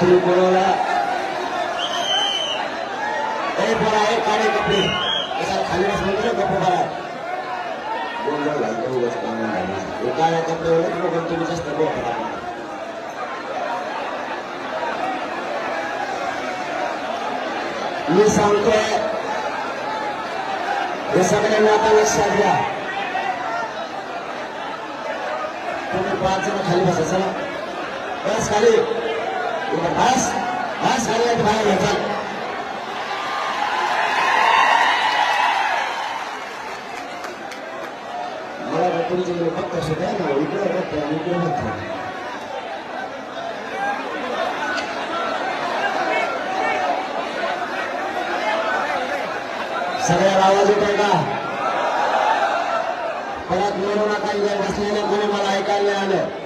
तुम्ही बोलवला ए बरा आहे काळे कपडे कसा खाली बसलो गप्प बरा गोंधळ घालतो उगाच गोंधळ घालतो. हे काळे कपडे ओळख लोक तुम्ही जास्त बोलता मी सांगतोय हे सगळ्यांना आता लक्षात घ्या तुम्ही पाच जण खाली बसा चला बस खाली इथं बस बस खाली आणि बाहेर घ्या चल मला वाटतं तुमचे फक्त सुद्धा ना इकडे बघतो आणि इकडे बघतो सगळ्याला आवाज येतोय का परत म्हणू नका इथे बसलेले कोणी मला ऐकायला नाही आलं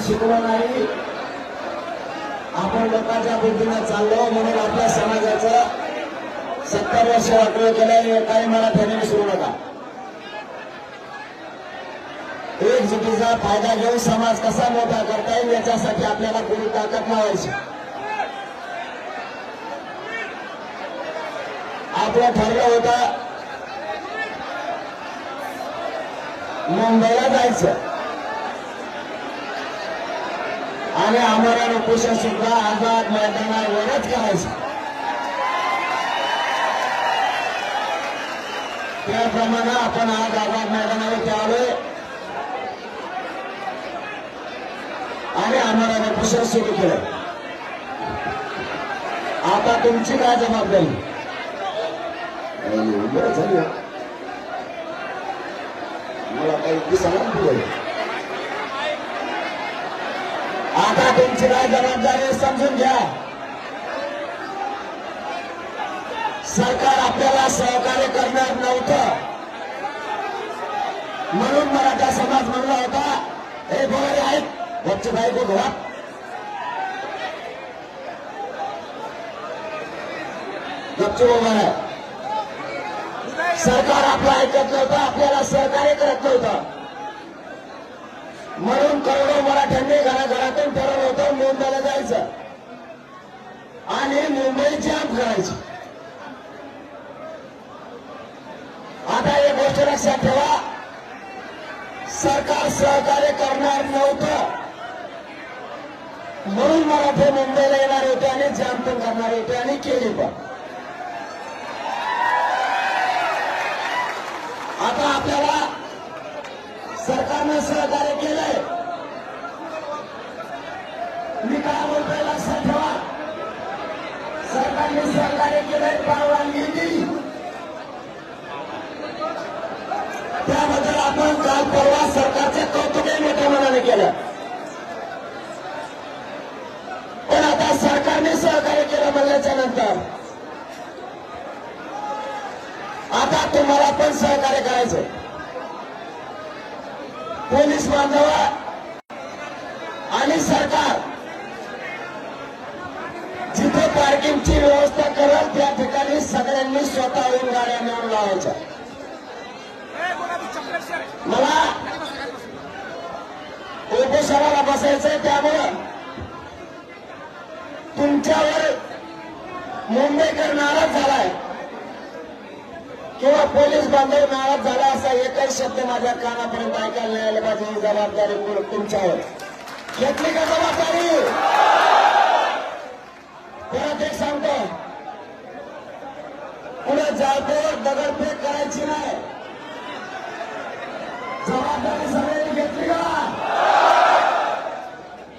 शिकलो नाही. आपण लोकांच्या बुद्धीनं चाललो म्हणून आपल्या समाजाचं सत्तर वर्ष वाटलं केलं काही मला त्याने विसरू नका. एकजुटीचा फायदा घेऊन समाज कसा मोठा करता येईल याच्यासाठी आपल्याला कोणी ताकद लावायची आपलं ठरलं होतं मुंबईला जायचं. आणि आम्हाला उपोषण सुद्धा आझाद मैदानावरच करायचं. त्याप्रमाणे आपण आज आझाद मैदानावर त्यावे आणि आम्हाला उपोषण सुरू केलं आता तुमची काय जबाबदारी? बरं झाली. मला काही दिसायला पुढे आता तुमची काय जबाबदारी समजून घ्या. सरकार आपल्याला सहकार्य करणार नव्हतं. म्हणून मराठा समाज म्हणला होता हे बोलारे आहेत गपचे बायको घरात गपचे उभा आहे सरकार आपलं ऐकत नव्हतं आपल्याला सहकार्य करत नव्हतं. म्हणून करोडो मराठ्यांनी घराघरातून ठरवलं होतं मुंबईला जायचं. आणि मुंबई जाम करायची आता एक गोष्ट लक्षात ठेवा. सरकार सहकार्य करणार नव्हतं. म्हणून मराठे मुंबईला येणार होते आणि जाम पण करणार होते आणि केली पण. तुम्हाला पण सहकार्य करायचं पोलीस बांधव आणि सरकार जिथे पार्किंगची व्यवस्था करत त्या ठिकाणी सगळ्यांनी स्वतःहून गाड्या मिळून लावायच्या. मला उपोषणाला बसायचंय त्यामुळं तुमच्यावर मुंबईकर नाराज झालाय. किंवा पोलीस बांधव नाराज झाला असा एकच शब्द माझ्या कानापर्यंत ऐकायला नाही आलं. पाहिजे ही जबाबदारी तुमच्यावर. घेतली का जबाबदारी? परत एक सांगतो. पुढे जाळपोर दगडफेक करायची नाही. जबाबदारी सगळ्यांनी घेतली का?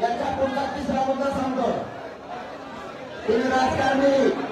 याच्या पुढचा तिसरा मुद्दा सांगतो. तुम्ही राजकारणी.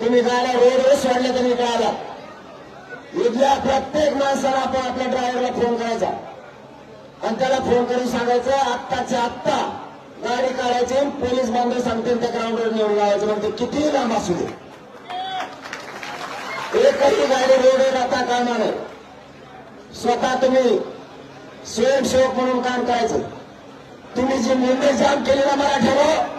तुम्ही गाड्या रोडवर सोडल्या तुम्ही कळाला आला इथल्या प्रत्येक माणसाला आपण आपल्या ड्रायव्हरला फोन करायचा. आणि त्याला फोन करून सांगायचं आत्ताच्या आत्ता गाडी काढायची पोलीस बांधव सांगतील त्या ग्राउंडवर नेऊन लावायचं. म्हणते कितीही लांब असू दे. एकही गाडी रोडवर आता कामा नाही स्वतः तुम्ही स्वयंसेवक म्हणून काम करायचं. तुम्ही जी मुंबई जाम केली ना मराठ्यावर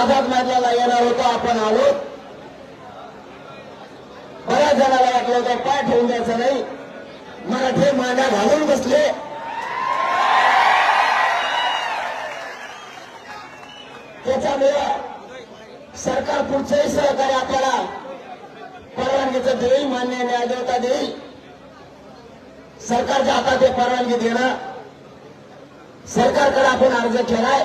आझाद मैदानाला येणार होतो आपण आलो. बऱ्याच जणाला वाटलं होतं पाय ठेवून द्यायचं नाही. मराठे मांड्या घालून बसले. त्याच्यामुळे सरकार पुढचंही सहकार्य आपल्याला परवानगीचं देईल मान्य न्यायदेवता देईल. सरकारच्या हातात हे परवानगी देणं. सरकारकडे आपण अर्ज केलाय.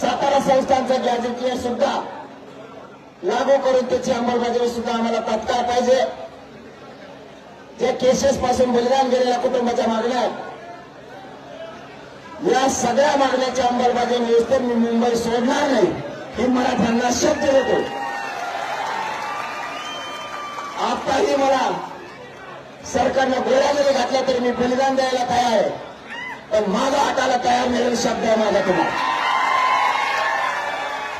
सातारा संस्थांचं गॅजेटियर सुद्धा लागू करून त्याची अंमलबजावणी सुद्धा आम्हाला तात्काळ पाहिजे. जे केसेस पासून बलिदान गेलेल्या कुटुंबाच्या मागण्या या सगळ्या मागण्याच्या अंमलबजावणी व्यवस्थेत मी मुंबई सोडणार नाही. हे मराठ्यांना शब्द देतो. आताही मला सरकारनं गोळ्या जरी घातल्या तरी मी बलिदान द्यायला तयार आहे. पण माझा हाताला तयार मिळेल शब्द आहे माझा तुम्हाला.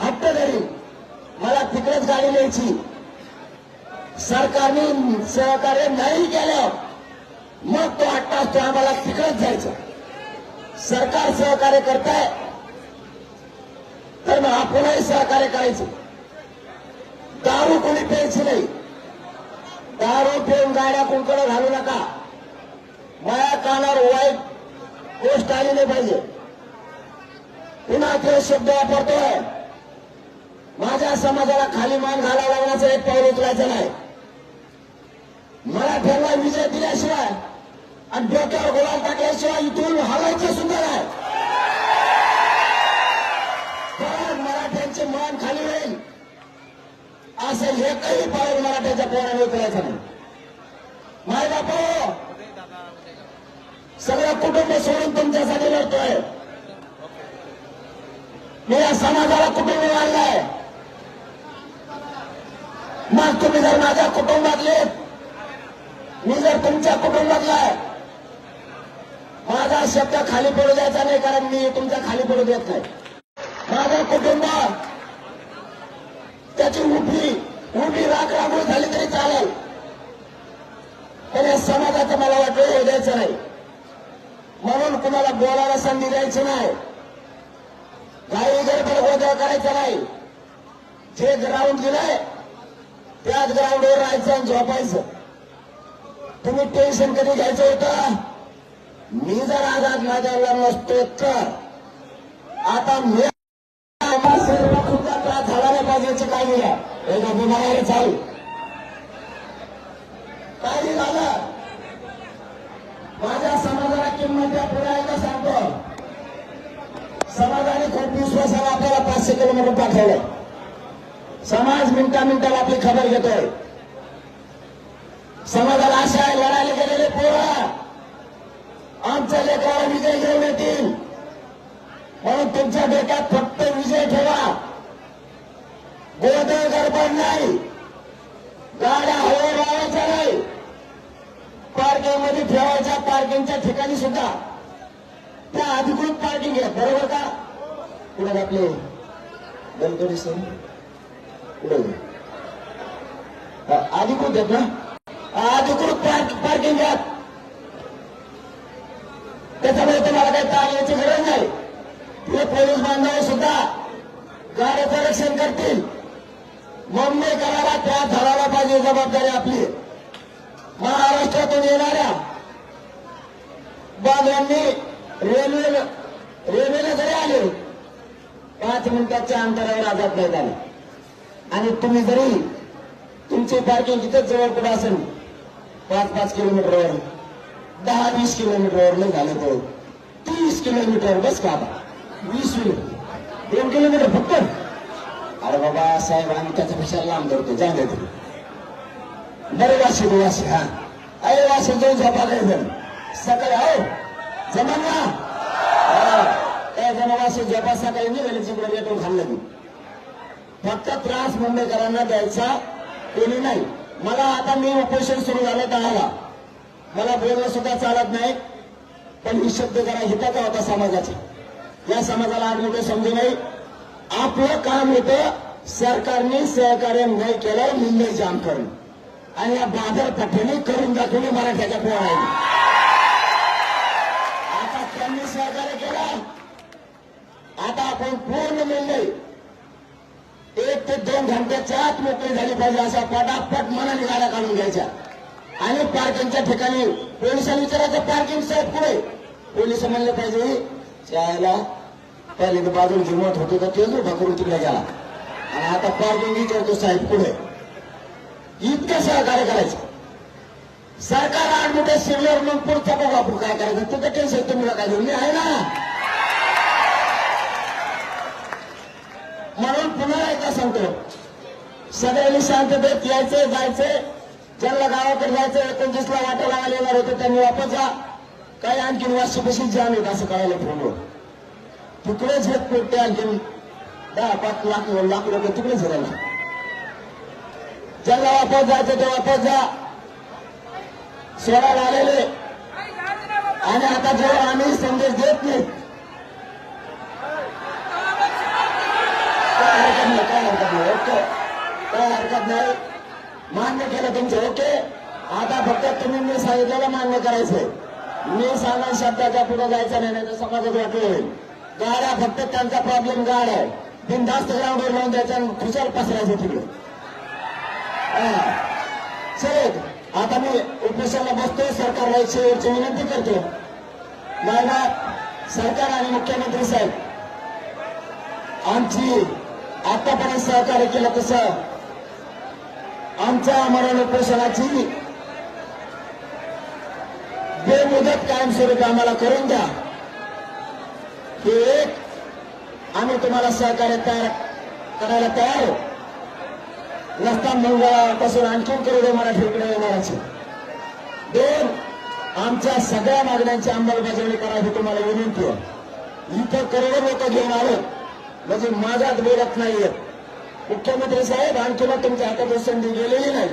हट्ट धरी मला तिकडेच गाडी न्यायची. सरकारने सहकार्य नाही केलं मग तो हट्टा असतो आम्हाला तिकडेच जायचं. सरकार सहकार्य करताय तर मग आपणही सहकार्य करायचं. दारू कोणी प्यायची नाही. दारू पिऊन गाड्या कुंकडे घालू नका. माया कानावर वाईट गोष्ट आली नाही पाहिजे. पुन्हा ते शब्द वापरतोय. माझ्या समाजाला खाली मान घालावा लागण्याचं एक पाऊल उचलायचं नाही. मला विजय दिल्याशिवाय आणि डोक्यावर गुलाल टाकल्याशिवाय इथून हवायचं सुद्धा नाही. मराठ्यांचे मान खाली होईल. असं एकही पाऊल मराठ्याच्या पोराने उचलायचं नाही. माय बापा! सगळं कुटुंब सोडून तुमच्यासाठी लढतोय. मी या समाजाला कुटुंब मानलाय. मग तुम्ही जर माझ्या कुटुंबातले. मी जर तुमच्या कुटुंबातला माझा शब्द खाली पडू द्यायचा नाही कारण मी तुमचा खाली पडू देत नाही. माझा कुटुंब त्याची उभी उभी राख झाली तरी चालेल. पण या समाजाचं मला वाटलं हे द्यायचं नाही. म्हणून कुणाला बोलायला संधी द्यायची नाही. काही गडबड गोंधळ करायचा नाही. जे ग्राउंड दिलंय त्याच ग्राउंडवर राहायचं आणि झोपायचं. तुम्ही टेन्शन कधी घ्यायचं होतं? मी जर आघात माझ्याला नसतो तर. आता मी आम्हा सर्व त्रास झाला नाही पाहिजे याची काळजी घ्या. एकदा बिमारी चालू. काही झालं माझ्या समाजाला किंमत द्या पुढे एकदा सांगतो? समाजाने खूप विश्वासाला आपल्याला पाचशे किलोमीटर पाठवलं समाज मिनटा मिनिटाला आपली खबर घेतोय. समाजाला आशा आहे लढायला गेलेले पोरं. आमच्या लेकराला विजय घेऊन येतील. म्हणून तुमच्या डोक्यात फक्त विजय ठेवा. गोदळ गडबड नाही. गाड्या हवा लावायच्या नाही. पार्किंगमध्ये ठेवायच्या पार्किंगच्या ठिकाणी सुद्धा. त्या अधिकृत पार्किंग आहे बरोबर का? पुढे आपले गणपती सर. आधी अधिकृत आहेत ना? अधिकृत पार्क पार्किंग घ्या. त्याच्यामुळे तुम्हाला काही ताण याची गरज नाही. ते पोलीस बांधव सुद्धा गाड्याचं रक्षण करतील. मुंबई करायला त्या धरायला पाहिजे जबाबदारी आपली. महाराष्ट्रातून येणाऱ्या बांधवांनी रेल्वे रेल्वेला जरी आले पाच मिनिटाच्या अंतरावर आझाद नाही झाले आणि तुम्ही जरी तुमची पार्किंग तिथेच जवळ कुठे असेल पाच पाच किलोमीटरवर दहा वीस किलोमीटरवर नाही झालं तर तीस किलोमीटर बस का वीस मिनिट. दोन किलोमीटर फक्त? अरे बाबा साहेब आम्ही त्याच्यापेक्षा लांब धरतो जाऊ दे तुम्ही. बरे वाशी दो वाशी हा. अरे वाशी जाऊन झोपा काय जण सकाळी हो. जमा ना? हा. काय वाशी झोपा सकाळी निघाली तिकडे रेटून खाल्लं मी. फक्त त्रास मुंबईकरांना द्यायचा कोणी नाही. मला आता मी उपोषण सुरू झालं दहाला मला बोलणं सुद्धा चालत नाही. पण ही शब्द जरा हिताचा होता समाजाचा. या समाजाला आज मोठे समजू नाही आपलं काम होतं सरकारने सहकार्य नाही केलं मुंबई जाम करून. आणि या बाजारपेठेने करून दाखवले मराठ्याच्या पोराने. आता त्यांनी सहकार्य केलं. आता आपण पूर्ण एक ते दोन घंट्याच्या आत मोकळी झाली पाहिजे असा पटापट मनाने गाड्या काढून घ्यायच्या. आणि पार्किंगच्या ठिकाणी पोलिसांनी विचारायचं पार्किंग साहेब पुढे पोलीस म्हणले पाहिजे त्याला पहिले तर बाजून जिमत होतो तर तेच उभा तिकडे गेला. आणि आता पार्किंग विचारतो साहेब पुढे इतकं सहकार्य करायचं. सरकार आठ मोठे सिनियर मग पुढचा बघा आपण काय करायचं. तिथं टेन्शन तुम्ही काय घेऊन आहे ना. म्हणून पुन्हा एकदा सांगतो. सगळ्यांनी शांततेत यायचे जायचे. ज्यांना गावाकडे जायचं एकोणतीसला वाटा लावायला येणार होते त्यांनी वापस जा. काही आणखीन वाशीपाशी जाम येत असं कळायला फोनवर तिकडेच हे पोटे आणखीन? दहा पाच लाख लाख लोक तिकडेच राहिला ज्यांना वापस जायचं ते वापस जा. सोडायला आलेले. आणि आता जेव्हा आम्ही संदेश देत नाही हरकत नाही काय हरकत नाही ओके काय हरकत नाही मान्य केलं तुमचं ओके आता फक्त तुम्ही मी सांगितलेलं मान्य करायचंय मी सांगा शब्दाच्या पुढे जायचं नाही नाही तर समाजात वाटलं होईल गाड्या फक्त त्यांचा प्रॉब्लेम गाड आहे बिनधास्त ग्राउंडवर लावून द्यायचं आणि खुशाल पसरायचं तिकडे हा. चल आता मी उपोषणाला बसतोय सरकारला एक शेवटची विनंती करतो नाही सरकार आणि मुख्यमंत्री साहेब आमची आतापर्यंत सहकार्य केलं तसं आमच्या मरण उपोषणाची बेमुदत कायमस्वरूपी आम्हाला करून द्या. हे एक आम्ही तुम्हाला सहकार्य तयार करायला तयार आहोत. नसता मंगळापासून आणखीन करोडो मराठीकडे येणाराची दोन आमच्या सगळ्या मागण्यांची अंमलबजावणी करावी तुम्हाला विनंती आहे. इथं करोडो लोक घेऊन आलो. म्हणजे माझ्यात बोलत नाहीये. मुख्यमंत्री साहेब आणखी तुमच्या हातात संधी गेलेली नाही.